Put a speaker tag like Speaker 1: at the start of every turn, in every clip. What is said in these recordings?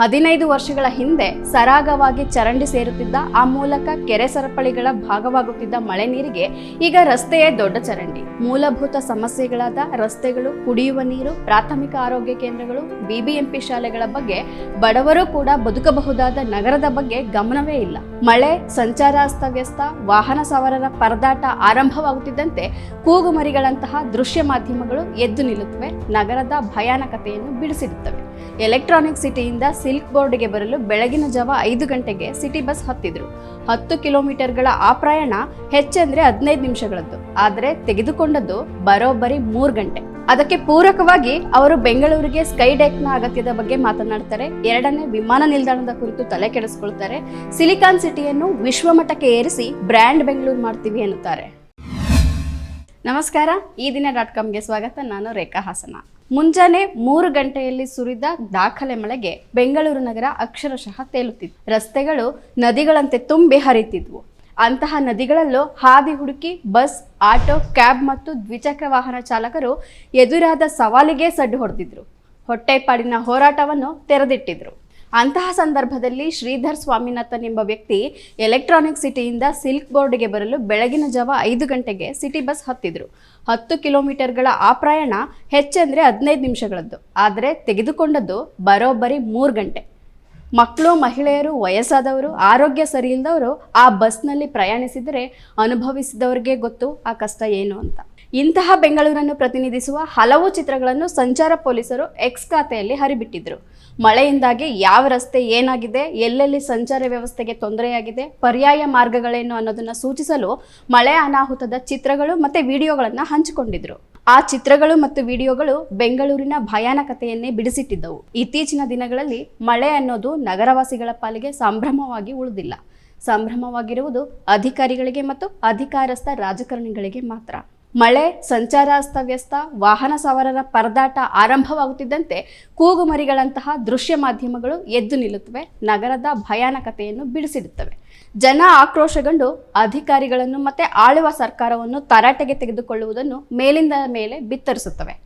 Speaker 1: ಹದಿನೈದು ವರ್ಷಗಳ ಹಿಂದೆ ಸರಾಗವಾಗಿ ಚರಂಡಿ ಸೇರುತ್ತಿದ್ದ ಆ ಮೂಲಕ ಕೆರೆ ಸರಪಳಿಗಳ ಭಾಗವಾಗುತ್ತಿದ್ದ ಮಳೆ ನೀರಿಗೆ ಈಗ ರಸ್ತೆಯೇ ದೊಡ್ಡ ಚರಂಡಿ. ಮೂಲಭೂತ ಸಮಸ್ಯೆಗಳಾದ ರಸ್ತೆಗಳು, ಕುಡಿಯುವ ನೀರು, ಪ್ರಾಥಮಿಕ ಆರೋಗ್ಯ ಕೇಂದ್ರಗಳು, ಬಿಬಿಎಂಪಿ ಶಾಲೆಗಳ ಬಗ್ಗೆ ಬಡವರು ಕೂಡ ಬದುಕಬಹುದಾದ ನಗರದ ಬಗ್ಗೆ ಗಮನವೇ ಇಲ್ಲ. ಮಳೆ, ಸಂಚಾರ ಅಸ್ತವ್ಯಸ್ತ, ವಾಹನ ಸವಾರರ ಪರದಾಟ ಆರಂಭವಾಗುತ್ತಿದ್ದಂತೆ ಕೂಗುಮರಿಗಳಂತಹ ದೃಶ್ಯ ಮಾಧ್ಯಮಗಳು ಎದ್ದು ನಿಲ್ಲುತ್ತವೆ, ನಗರದ ಭಯಾನಕತೆಯನ್ನು ಬಿಡಿಸಿಡುತ್ತವೆ. ಎಲೆಕ್ಟ್ರಾನಿಕ್ ಸಿಟಿಯಿಂದ ಸಿಲ್ಕ್ ಬೋರ್ಡ್ಗೆ ಬರಲು ಬೆಳಗಿನ ಜಾವ ಐದು ಗಂಟೆಗೆ ಸಿಟಿ ಬಸ್ ಹತ್ತಿದ್ರು. ಹತ್ತು ಕಿಲೋಮೀಟರ್ಗಳ ಆ ಪ್ರಯಾಣ ಹೆಚ್ಚಂದ್ರೆ ಹದಿನೈದು ನಿಮಿಷಗಳದ್ದು. ಆದರೆ ತೆಗೆದುಕೊಂಡದ್ದು ಬರೋಬ್ಬರಿ ಮೂರು ಗಂಟೆ. ಅದಕ್ಕೆ ಪೂರಕವಾಗಿ ಅವರು ಬೆಂಗಳೂರಿಗೆ ಸ್ಕೈ ಡೆಕ್ನ ಅಗತ್ಯದ ಬಗ್ಗೆ ಮಾತನಾಡ್ತಾರೆ. ಎರಡನೇ ವಿಮಾನ ನಿಲ್ದಾಣದ ಕುರಿತು ತಲೆ ಕೆಡಿಸ್ಕೊಳ್ತಾರೆ. ಸಿಲಿಕಾನ್ ಸಿಟಿಯನ್ನು ವಿಶ್ವಮಟ್ಟಕ್ಕೆ ಏರಿಸಿ ಬ್ರ್ಯಾಂಡ್ ಬೆಂಗಳೂರು ಮಾಡ್ತೀವಿ ಎನ್ನುತ್ತಾರೆ. ನಮಸ್ಕಾರ. ಈ ದಿನ ಡಾಟ್ ಕಾಮ್ಗೆ ಸ್ವಾಗತ. ನಾನು ರೇಖಾ ಹಾಸನ. ಮುಂಜಾನೆ ಮೂರು ಗಂಟೆಯಲ್ಲಿ ಸುರಿದ ದಾಖಲೆ ಮಳೆಗೆ ಬೆಂಗಳೂರು ನಗರ ಅಕ್ಷರಶಃ ತೇಲುತ್ತಿತ್ತು. ರಸ್ತೆಗಳು ನದಿಗಳಂತೆ ತುಂಬಿ ಹರಿತಿದ್ವು ಅಂತಹ ನದಿಗಳಲ್ಲೂ ಹಾದಿ ಹುಡುಕಿ ಬಸ್, ಆಟೋ, ಕ್ಯಾಬ್ ಮತ್ತು ದ್ವಿಚಕ್ರ ವಾಹನ ಚಾಲಕರು ಎದುರಾದ ಸವಾಲಿಗೆ ಸಡ್ಡು ಹೊಡೆದಿದ್ರು. ಹೊಟ್ಟೆಪಾಡಿನ ಹೋರಾಟವನ್ನು ತೆರೆದಿಟ್ಟಿದ್ರು. ಅಂತಹ ಸಂದರ್ಭದಲ್ಲಿ ಶ್ರೀಧರ್ ಸ್ವಾಮಿನಾಥನ್ ಎಂಬ ವ್ಯಕ್ತಿ ಎಲೆಕ್ಟ್ರಾನಿಕ್ ಸಿಟಿಯಿಂದ ಸಿಲ್ಕ್ ಬೋರ್ಡ್ಗೆ ಬರಲು ಬೆಳಗಿನ ಜಾವ ಐದು ಗಂಟೆಗೆ ಸಿಟಿ ಬಸ್ ಹತ್ತಿದ್ರು. ಹತ್ತು ಕಿಲೋಮೀಟರ್ಗಳ ಆ ಪ್ರಯಾಣ ಹೆಚ್ಚೆಂದರೆ ಹದಿನೈದು ನಿಮಿಷಗಳದ್ದು. ಆದರೆ ತೆಗೆದುಕೊಂಡದ್ದು ಬರೋಬ್ಬರಿ ಮೂರು ಗಂಟೆ. ಮಕ್ಕಳು, ಮಹಿಳೆಯರು, ವಯಸ್ಸಾದವರು, ಆರೋಗ್ಯ ಸರಿಯಿಲ್ಲದವರು ಆ ಬಸ್ನಲ್ಲಿ ಪ್ರಯಾಣಿಸಿದರೆ ಅನುಭವಿಸಿದವ್ರಿಗೆ ಗೊತ್ತು, ಆ ಕಷ್ಟ ಏನು ಅಂತ. ಇಂತಹ ಬೆಂಗಳೂರನ್ನು ಪ್ರತಿನಿಧಿಸುವ ಹಲವು ಚಿತ್ರಗಳನ್ನು ಸಂಚಾರ ಪೊಲೀಸರು ಎಕ್ಸ್ ಖಾತೆಯಲ್ಲಿ ಹರಿಬಿಟ್ಟಿದ್ರು. ಮಳೆಯಿಂದಾಗಿ ಯಾವ ರಸ್ತೆ ಏನಾಗಿದೆ, ಎಲ್ಲೆಲ್ಲಿ ಸಂಚಾರ ವ್ಯವಸ್ಥೆಗೆ ತೊಂದರೆಯಾಗಿದೆ, ಪರ್ಯಾಯ ಮಾರ್ಗಗಳೇನು ಅನ್ನೋದನ್ನ ಸೂಚಿಸಲು ಮಳೆ ಅನಾಹುತದ ಚಿತ್ರಗಳು ಮತ್ತೆ ವಿಡಿಯೋಗಳನ್ನು ಹಂಚಿಕೊಂಡಿದ್ರು. ಆ ಚಿತ್ರಗಳು ಮತ್ತು ವಿಡಿಯೋಗಳು ಬೆಂಗಳೂರಿನ ಭಯಾನಕತೆಯನ್ನೇ ಬಿಡಿಸಿಟ್ಟಿದ್ದವು. ಇತ್ತೀಚಿನ ದಿನಗಳಲ್ಲಿ ಮಳೆ ಅನ್ನೋದು ನಗರವಾಸಿಗಳ ಪಾಲಿಗೆ ಸಂಭ್ರಮವಾಗಿ ಉಳಿದಿಲ್ಲ. ಸಂಭ್ರಮವಾಗಿರುವುದು ಅಧಿಕಾರಿಗಳಿಗೆ ಮತ್ತು ಅಧಿಕಾರಸ್ಥ ರಾಜಕಾರಣಿಗಳಿಗೆ ಮಾತ್ರ. ಮಳೆ, ಸಂಚಾರ ಅಸ್ತವ್ಯಸ್ತ, ವಾಹನ ಸವಾರರ ಪರದಾಟ ಆರಂಭವಾಗುತ್ತಿದ್ದಂತೆ ಕೂಗುಮರಿಗಳಂತಹ ದೃಶ್ಯ ಮಾಧ್ಯಮಗಳು ಎದ್ದು ನಿಲ್ಲುತ್ತವೆ. ನಗರದ ಭಯಾನಕತೆಯನ್ನು ಬಿಡಿಸಿಡುತ್ತವೆ ಜನ ಆಕ್ರೋಶಗೊಂಡು ಅಧಿಕಾರಿಗಳನ್ನು ಮತ್ತೆ ಆಳುವ ಸರ್ಕಾರವನ್ನು ತರಾಟೆಗೆ ತೆಗೆದುಕೊಳ್ಳುವುದನ್ನು ಮೇಲಿಂದ ಮೇಲೆ ಬಿತ್ತರಿಸುತ್ತವೆ.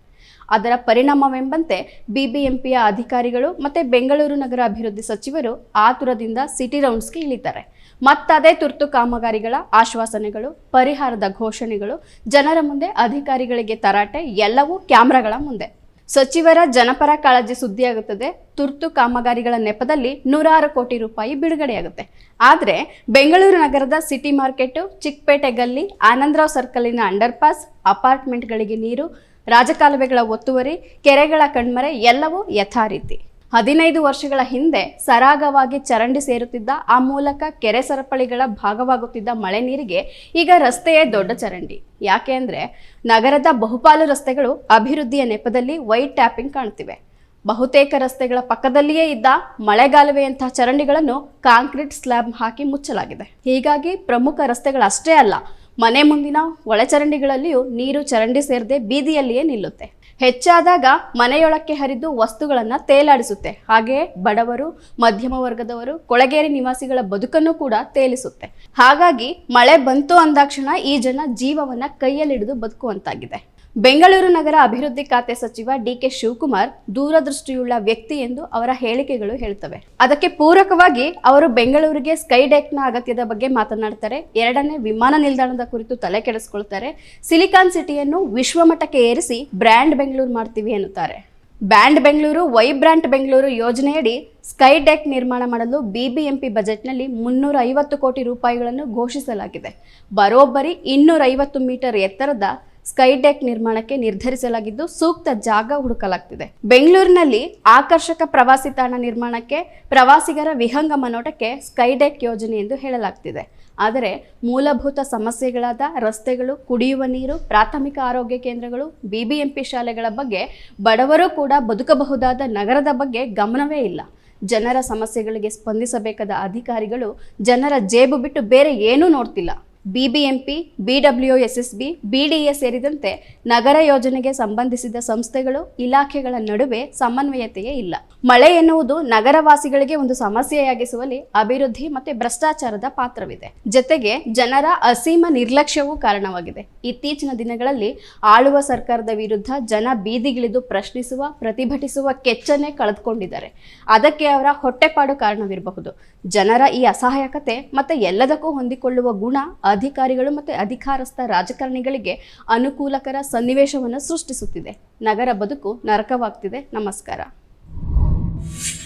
Speaker 1: ಅದರ ಪರಿಣಾಮವೆಂಬಂತೆ ಬಿಬಿಎಂಪಿಯ ಅಧಿಕಾರಿಗಳು ಮತ್ತು ಬೆಂಗಳೂರು ನಗರ ಅಭಿವೃದ್ಧಿ ಸಚಿವರು ಆತುರದಿಂದ ಸಿಟಿ ರೌಂಡ್ಸ್ಗೆ ಇಳಿತಾರೆ. ಮತ್ತದೇ ತುರ್ತು ಕಾಮಗಾರಿಗಳ ಆಶ್ವಾಸನೆಗಳು, ಪರಿಹಾರದ ಘೋಷಣೆಗಳು, ಜನರ ಮುಂದೆ ಅಧಿಕಾರಿಗಳಿಗೆ ತರಾಟೆ ಎಲ್ಲವೂ ಕ್ಯಾಮ್ರಾಗಳ ಮುಂದೆ. ಸಚಿವರ ಜನಪರ ಕಾಳಜಿ ಸುದ್ದಿಯಾಗುತ್ತದೆ, ತುರ್ತು ಕಾಮಗಾರಿಗಳ ನೆಪದಲ್ಲಿ ನೂರಾರು ಕೋಟಿ ರೂಪಾಯಿ ಬಿಡುಗಡೆಯಾಗುತ್ತೆ. ಆದರೆ ಬೆಂಗಳೂರು ನಗರದ ಸಿಟಿ ಮಾರ್ಕೆಟು ಚಿಕ್ಕಪೇಟೆ ಗಲ್ಲಿ ಆನಂದರಾವ್ ಸರ್ಕಲಿನ ಅಂಡರ್ಪಾಸ್, ಅಪಾರ್ಟ್ಮೆಂಟ್ಗಳಿಗೆ ನೀರು ರಾಜಕಾಲುವೆಗಳ ಒತ್ತುವರಿ, ಕೆರೆಗಳ ಕಣ್ಮರೆ ಎಲ್ಲವೂ ಯಥಾರೀತಿ. ಹದಿನೈದು ವರ್ಷಗಳ ಹಿಂದೆ ಸರಾಗವಾಗಿ ಚರಂಡಿ ಸೇರುತ್ತಿದ್ದ ಆ ಮೂಲಕ ಕೆರೆ ಸರಪಳಿಗಳ ಭಾಗವಾಗುತ್ತಿದ್ದ ಮಳೆ ನೀರಿಗೆ ಈಗ ರಸ್ತೆಯೇ ದೊಡ್ಡ ಚರಂಡಿ. ಯಾಕೆ ಅಂದರೆ ನಗರದ ಬಹುಪಾಲು ರಸ್ತೆಗಳು ಅಭಿವೃದ್ಧಿಯ ನೆಪದಲ್ಲಿ ವೈಟ್ ಟ್ಯಾಪಿಂಗ್ ಕಾಣುತ್ತಿವೆ ಬಹುತೇಕ ರಸ್ತೆಗಳ ಪಕ್ಕದಲ್ಲಿಯೇ ಇದ್ದ ಮಳೆಗಾಲುವೆಯಂತಹ ಚರಂಡಿಗಳನ್ನು ಕಾಂಕ್ರೀಟ್ ಸ್ಲ್ಯಾಬ್ ಹಾಕಿ ಮುಚ್ಚಲಾಗಿದೆ. ಹೀಗಾಗಿ ಪ್ರಮುಖ ರಸ್ತೆಗಳಷ್ಟೇ ಅಲ್ಲ ಮನೆ ಮುಂದಿನ ಒಳಚರಂಡಿಗಳಲ್ಲಿಯೂ ನೀರು ಚರಂಡಿ ಸೇರದೆ ಬೀದಿಯಲ್ಲಿಯೇ ನಿಲ್ಲುತ್ತೆ. ಹೆಚ್ಚಾದಾಗ ಮನೆಯೊಳಕ್ಕೆ ಹರಿದು ವಸ್ತುಗಳನ್ನು ತೇಲಾಡಿಸುತ್ತೆ. ಹಾಗೆಯೇ ಬಡವರು, ಮಧ್ಯಮ ವರ್ಗದವರು, ಕೊಳಗೇರಿ ನಿವಾಸಿಗಳ ಬದುಕನ್ನು ಕೂಡ ತೇಲಿಸುತ್ತೆ. ಹಾಗಾಗಿ ಮಳೆ ಬಂತು ಅಂದಾಕ್ಷಣ ಈ ಜನ ಜೀವವನ್ನು ಕೈಯಲ್ಲಿಡಿದು ಬದುಕುವಂತಾಗಿದೆ. ಬೆಂಗಳೂರು ನಗರ ಅಭಿವೃದ್ಧಿ ಖಾತೆ ಸಚಿವ ಡಿ ಕೆ ಶಿವಕುಮಾರ್ ದೂರದೃಷ್ಟಿಯುಳ್ಳ ವ್ಯಕ್ತಿ ಎಂದು ಅವರ ಹೇಳಿಕೆಗಳು ಹೇಳುತ್ತವೆ. ಅದಕ್ಕೆ ಪೂರಕವಾಗಿ ಅವರು ಬೆಂಗಳೂರಿಗೆ ಸ್ಕೈ ಡೆಕ್ನ ಅಗತ್ಯದ ಬಗ್ಗೆ ಮಾತನಾಡ್ತಾರೆ. ಎರಡನೇ ವಿಮಾನ ನಿಲ್ದಾಣದ ಕುರಿತು ತಲೆ ಕೆಡಿಸ್ಕೊಳ್ತಾರೆ. ಸಿಲಿಕಾನ್ ಸಿಟಿಯನ್ನು ವಿಶ್ವಮಟ್ಟಕ್ಕೆ ಏರಿಸಿ ಬ್ರ್ಯಾಂಡ್ ಬೆಂಗಳೂರು ಮಾಡ್ತೀವಿ ಎನ್ನುತ್ತಾರೆ. ಬ್ಯಾಂಡ್ ಬೆಂಗಳೂರು, ವೈಬ್ರಾಂಟ್ ಬೆಂಗಳೂರು ಯೋಜನೆಯಡಿ ಸ್ಕೈ ಡೆಕ್ ನಿರ್ಮಾಣ ಮಾಡಲು ಬಿಬಿಎಂಪಿ ಬಜೆಟ್ನಲ್ಲಿ ಮುನ್ನೂರ ಐವತ್ತು ಕೋಟಿ ರೂಪಾಯಿಗಳನ್ನು ಘೋಷಿಸಲಾಗಿದೆ. ಬರೋಬ್ಬರಿ ಇನ್ನೂರ ಐವತ್ತು ಮೀಟರ್ ಎತ್ತರದ ಸ್ಕೈ ಡೆಕ್ ನಿರ್ಮಾಣಕ್ಕೆ ನಿರ್ಧರಿಸಲಾಗಿದ್ದು ಸೂಕ್ತ ಜಾಗ ಹುಡುಕಲಾಗ್ತಿದೆ. ಬೆಂಗಳೂರಿನಲ್ಲಿ ಆಕರ್ಷಕ ಪ್ರವಾಸಿ ತಾಣ ನಿರ್ಮಾಣಕ್ಕೆ ಪ್ರವಾಸಿಗರ ವಿಹಂಗಮ ನೋಟಕ್ಕೆ ಸ್ಕೈಡೆಕ್ ಯೋಜನೆ ಎಂದು ಹೇಳಲಾಗ್ತಿದೆ. ಆದರೆ ಮೂಲಭೂತ ಸಮಸ್ಯೆಗಳಾದ ರಸ್ತೆಗಳು, ಕುಡಿಯುವ ನೀರು, ಪ್ರಾಥಮಿಕ ಆರೋಗ್ಯ ಕೇಂದ್ರಗಳು, ಬಿಬಿಎಂಪಿ ಶಾಲೆಗಳ ಬಗ್ಗೆ ಬಡವರು ಕೂಡ ಬದುಕಬಹುದಾದ ನಗರದ ಬಗ್ಗೆ ಗಮನವೇ ಇಲ್ಲ. ಜನರ ಸಮಸ್ಯೆಗಳಿಗೆ ಸ್ಪಂದಿಸಬೇಕಾದ ಅಧಿಕಾರಿಗಳು ಜನರ ಜೇಬು ಬಿಟ್ಟು ಬೇರೆ ಏನೂ ನೋಡ್ತಿಲ್ಲ. ಬಿಬಿಎಂಪಿ ಬಿಡಬ್ಲ್ಯೂಎಸ್ಎಸ್ಬಿ ಬಿಡಿಎ ಸೇರಿದಂತೆ ನಗರ ಯೋಜನೆಗೆ ಸಂಬಂಧಿಸಿದ ಸಂಸ್ಥೆಗಳು, ಇಲಾಖೆಗಳ ನಡುವೆ ಸಮನ್ವಯತೆಯೇ ಇಲ್ಲ. ಮಳೆ ಎನ್ನುವುದು ನಗರವಾಸಿಗಳಿಗೆ ಒಂದು ಸಮಸ್ಯೆಯಾಗಿಸುವಲ್ಲಿ ಅಭಿವೃದ್ಧಿ ಮತ್ತು ಭ್ರಷ್ಟಾಚಾರದ ಪಾತ್ರವಿದೆ. ಜೊತೆಗೆ ಜನರ ಅಸೀಮ ನಿರ್ಲಕ್ಷ್ಯವೂ ಕಾರಣವಾಗಿದೆ. ಇತ್ತೀಚಿನ ದಿನಗಳಲ್ಲಿ ಆಳುವ ಸರ್ಕಾರದ ವಿರುದ್ಧ ಜನ ಬೀದಿಗಿಳಿದು ಪ್ರಶ್ನಿಸುವ, ಪ್ರತಿಭಟಿಸುವ ಕೆಚ್ಚನ್ನೇ ಕಳೆದುಕೊಂಡಿದ್ದಾರೆ. ಅದಕ್ಕೆ ಅವರ ಹೊಟ್ಟೆಪಾಡು ಕಾರಣವಿರಬಹುದು. ಜನರ ಈ ಅಸಹಾಯಕತೆ ಮತ್ತೆ ಎಲ್ಲದಕ್ಕೂ ಹೊಂದಿಕೊಳ್ಳುವ ಗುಣ ಅಧಿಕಾರಿಗಳು ಮತ್ತು ಅಧಿಕಾರಸ್ಥ ರಾಜಕಾರಣಿಗಳಿಗೆ ಅನುಕೂಲಕರ ಸನ್ನಿವೇಶವನ್ನು ಸೃಷ್ಟಿಸುತ್ತಿದೆ. ನಗರ ಬದುಕು ನರಕವಾಗ್ತಿದೆ. ನಮಸ್ಕಾರ.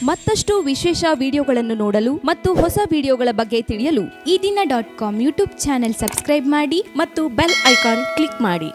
Speaker 2: ಮತ್ತಷ್ಟು ವಿಶೇಷ ವಿಡಿಯೋಗಳನ್ನು ನೋಡಲು ಮತ್ತು ಹೊಸ ವಿಡಿಯೋಗಳ ಬಗ್ಗೆ ತಿಳಿಯಲು
Speaker 3: Eedina dot com YouTube channel subscribe ಮಾಡಿ
Speaker 2: ಮತ್ತು ಬೆಲ್ ಐಕಾನ್ ಕ್ಲಿಕ್ ಮಾಡಿ.